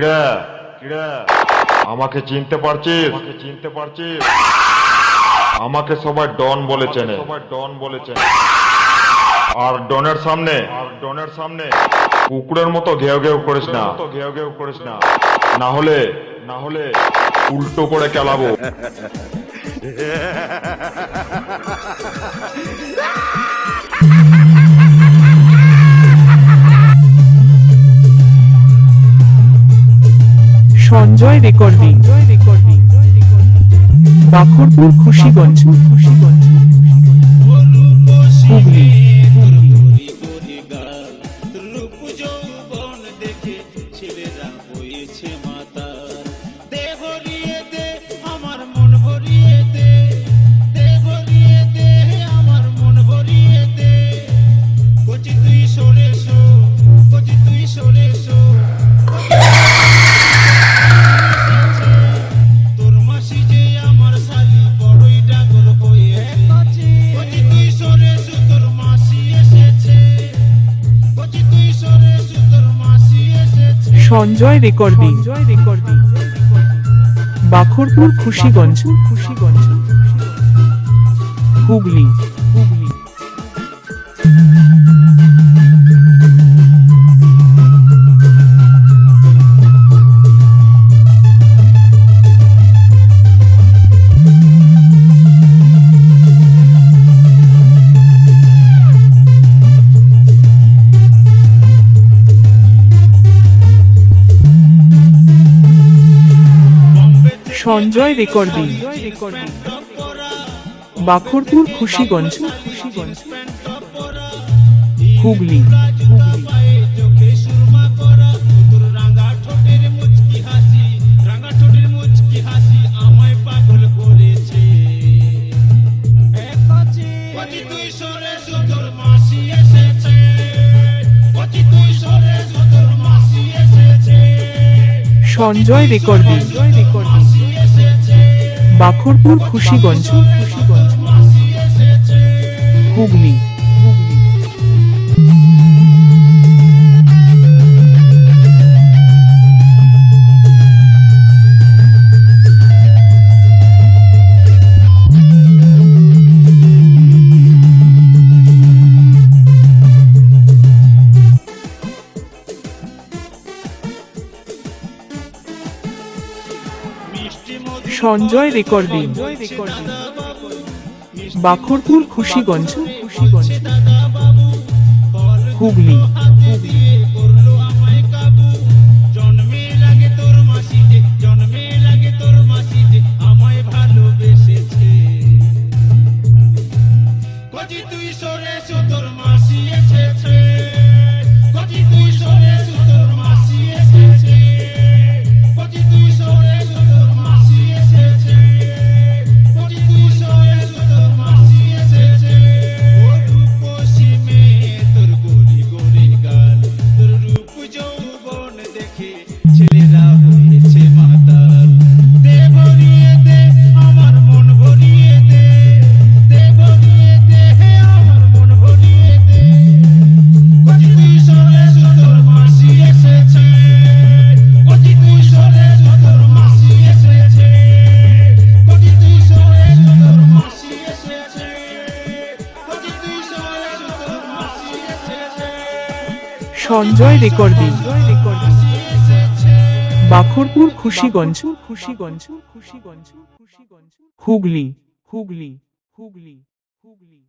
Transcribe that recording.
কিরে কিরে? আমাকে চিনতে পারছিস? আমাকে চিনতে পারছিস? আমাকে সবাই ডন বলে চেনে। সবাই ডন বলে চেনে। আর ডনের সামনে? আর ডনের সামনে? কুকুরের মতো ঘেউ ঘেউ করিস না। ঘেউ ঘেউ করিস না। না হলে? না হলে? উল্টো করে কেলাবো। Sanjay recording. Bakharpur Khushiganj. Khushiganj. Hooghly. Sanjay recording. Bakharpur Khushiganj. Khushiganj. Hooghly Hooghly. Sanjay recording Bakharpur Khushiganj. Hooghly. Sanjay recording Bakharpur Khushiganj. Hooghly. Sanjay recording. Bakharpur Khushiganj. Khushiganj দাদা হুগলি দেখে ছেলেরা হয়েছে মাতাল। দে ভরিয়ে দে আমার মন ভরিয়ে দে দে ভরিয়ে দে আমার মন ভরিয়ে দে কচি তুই সরে এসো মাসি এসেছে কচি তুই সরে এসো মাসি এসেছে কচি তুই সরে এসো মাসি এসেছে কচি তুই সরে এসো তোর মাসি এসেছে সঞ্জয় রেকর্ডিং। বাখরপুর খুশিগঞ্জ খুশিগঞ্জ খুশিগঞ্জ খুশিগঞ্জ হুগলি। হুগলি হুগলি হুগলি।